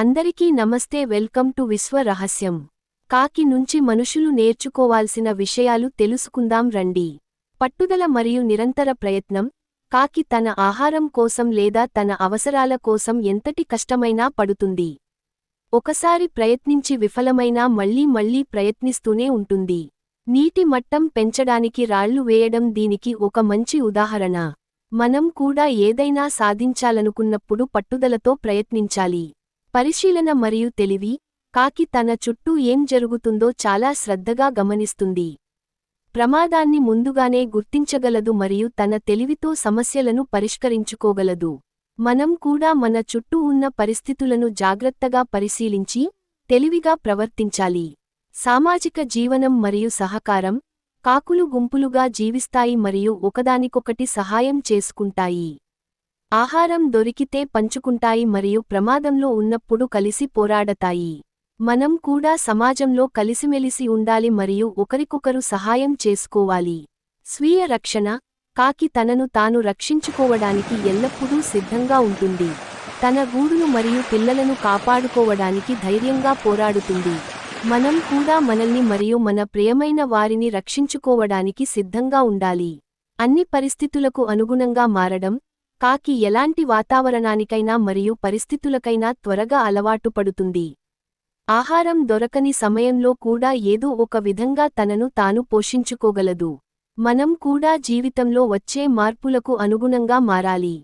అందరికీ నమస్తే welcome to విశ్వ రహస్యం. కాకి నుంచి మనుషులు నేర్చుకోవాల్సిన విషయాలు తెలుసుకుందాం రండి. పట్టుదల మరియు నిరంతర ప్రయత్నం. కాకి తన ఆహారం కోసం లేదా తన అవసరాల కోసం ఎంతటి కష్టమైనా పడుతుంది. ఒకసారి ప్రయత్నించి విఫలమైనా మళ్ళీ మళ్ళీ ప్రయత్నిస్తూనే ఉంటుంది. నీటి మట్టం పెంచడానికి రాళ్ళు వేయడం దీనికి ఒక మంచి ఉదాహరణ. మనం కూడా ఏదైనా సాధించాలనుకున్నప్పుడు పట్టుదలతో ప్రయత్నించాలి. పరిశీలన మరియు తెలివి కాకి తన చుట్టూ ఏం జరుగుతుందో చాలా శ్రద్ధగా గమనిస్తుంది. ప్రమాదాన్ని ముందుగానే గుర్తించగలదు మరియు తన తెలివితో సమస్యలను పరిష్కరించుకోగలదు. మనం కూడా మన చుట్టూ ఉన్న పరిస్థితులను జాగ్రత్తగా పరిశీలించి తెలివిగా ప్రవర్తించాలి. సామాజిక జీవనం మరియు సహకారం కాకులు గుంపులుగా జీవిస్తాయి మరియు ఒకదానికొకటి సహాయం చేసుకుంటాయి. ఆహారం దొరికితే పంచుకుంటాయి మరియు ప్రమాదంలో ఉన్నప్పుడు కలిసి పోరాడతాయి. మనం కూడా సమాజంలో కలిసిమెలిసి ఉండాలి మరియు ఒకరికొకరు సహాయం చేసుకోవాలి. స్వీయ రక్షణ కాకి తనను తాను రక్షించుకోవడానికి ఎల్లప్పుడూ సిద్ధంగా ఉంటుంది. తన గూడును మరియు పిల్లలను కాపాడుకోవడానికి ధైర్యంగా పోరాడుతుంది. మనం కూడా మనల్ని మరియు మన ప్రియమైన వారిని రక్షించుకోవడానికి సిద్ధంగా ఉండాలి. అన్ని పరిస్థితులకు అనుగుణంగా మారడం కాకి ఎలాంటి వాతావరణానికైనా మరియు పరిస్థితులకైనా త్వరగా అలవాటు పడుతుంది. ఆహారం దొరకని సమయంలో కూడా ఏదో ఒక విధంగా తనను తాను పోషించుకోగలదు. మనం కూడా జీవితంలో వచ్చే మార్పులకు అనుగుణంగా మారాలి.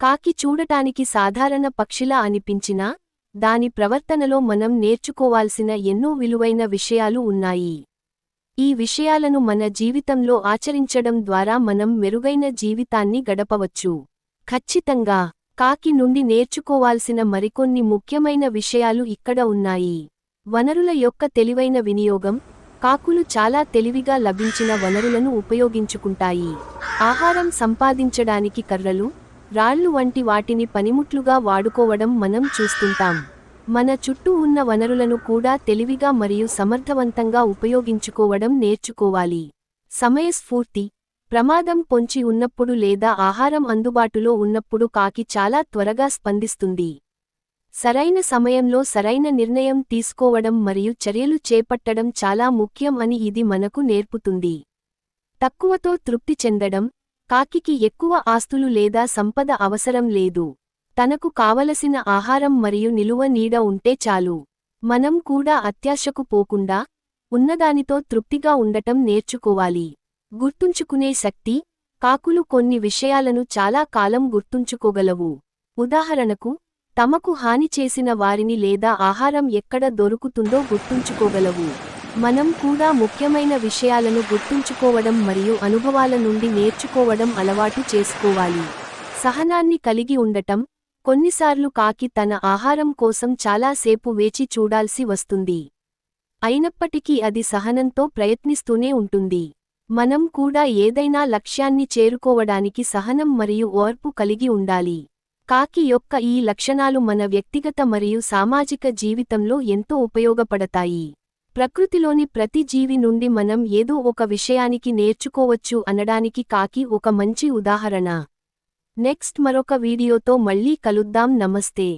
కాకి చూడటానికి సాధారణ పక్షిలా అనిపించినా దాని ప్రవర్తనలో మనం నేర్చుకోవాల్సిన ఎన్నో విలువైన విషయాలు ఉన్నాయి. ఈ విషయాలను మన జీవితంలో ఆచరించడం ద్వారా మనం మెరుగైన జీవితాన్ని గడపవచ్చు. ఖచ్చితంగా కాకి నుండి నేర్చుకోవాల్సిన మరికొన్ని ముఖ్యమైన విషయాలు ఇక్కడ ఉన్నాయి. వనరుల యొక్క తెలివైన వినియోగం కాకులు చాలా తెలివిగా లభించిన వనరులను ఉపయోగించుకుంటాయి. ఆహారం సంపాదించడానికి కర్రలు రాళ్ళు వంటి వాటిని పనిముట్లుగా వాడుకోవడం మనం చూస్తుంటాం. మన చుట్టూ ఉన్న వనరులను కూడా తెలివిగా మరియు సమర్థవంతంగా ఉపయోగించుకోవడం నేర్చుకోవాలి. సమయస్ఫూర్తి ప్రమాదం పొంచి ఉన్నప్పుడు లేదా ఆహారం అందుబాటులో ఉన్నప్పుడు కాకి చాలా త్వరగా స్పందిస్తుంది. సరైన సమయంలో సరైన నిర్ణయం తీసుకోవడం మరియు చర్యలు చేపట్టడం చాలా ముఖ్యం అని ఇది మనకు నేర్పుతుంది. తక్కువతో తృప్తి చెందడం కాకికి ఎక్కువ ఆస్తులు లేదా సంపద అవసరం లేదు. తనకు కావలసిన ఆహారం మరియు నిలువ నీడ ఉంటే చాలు. మనం కూడా అత్యాశకు పోకుండా ఉన్నదానితో తృప్తిగా ఉండటం నేర్చుకోవాలి. గుర్తుంచుకునే శక్తి కాకులు కొన్ని విషయాలను చాలా కాలం గుర్తుంచుకోగలవు. ఉదాహరణకు తమకు హాని చేసిన వారిని లేదా ఆహారం ఎక్కడ దొరుకుతుందో గుర్తుంచుకోగలవు. మనం కూడా ముఖ్యమైన విషయాలను గుర్తుంచుకోవడం మరియు అనుభవాల నుండి నేర్చుకోవడం అలవాటు చేసుకోవాలి. సహనాన్ని కలిగి ఉండటం కొన్నిసార్లు కాకి తన ఆహారం కోసం చాలాసేపు వేచి చూడాల్సి వస్తుంది. అయినప్పటికీ అది సహనంతో ప్రయత్నిస్తూనే ఉంటుంది. మనం కూడా ఏదైనా లక్ష్యాన్ని చేరుకోవడానికి సహనం మరియు ఓర్పు కలిగి ఉండాలి. కాకి యొక్క ఈ లక్షణాలు మన వ్యక్తిగత మరియు సామాజిక జీవితంలో ఎంతో ఉపయోగపడతాయి. ప్రకృతిలోని ప్రతి జీవి నుండి మనం ఏదో ఒక విషయానికి నేర్చుకోవచ్చు అనడానికి కాకి ఒక మంచి ఉదాహరణ. నెక్స్ట్ మరొక వీడియోతో మళ్ళీ కలుద్దాం. నమస్తే.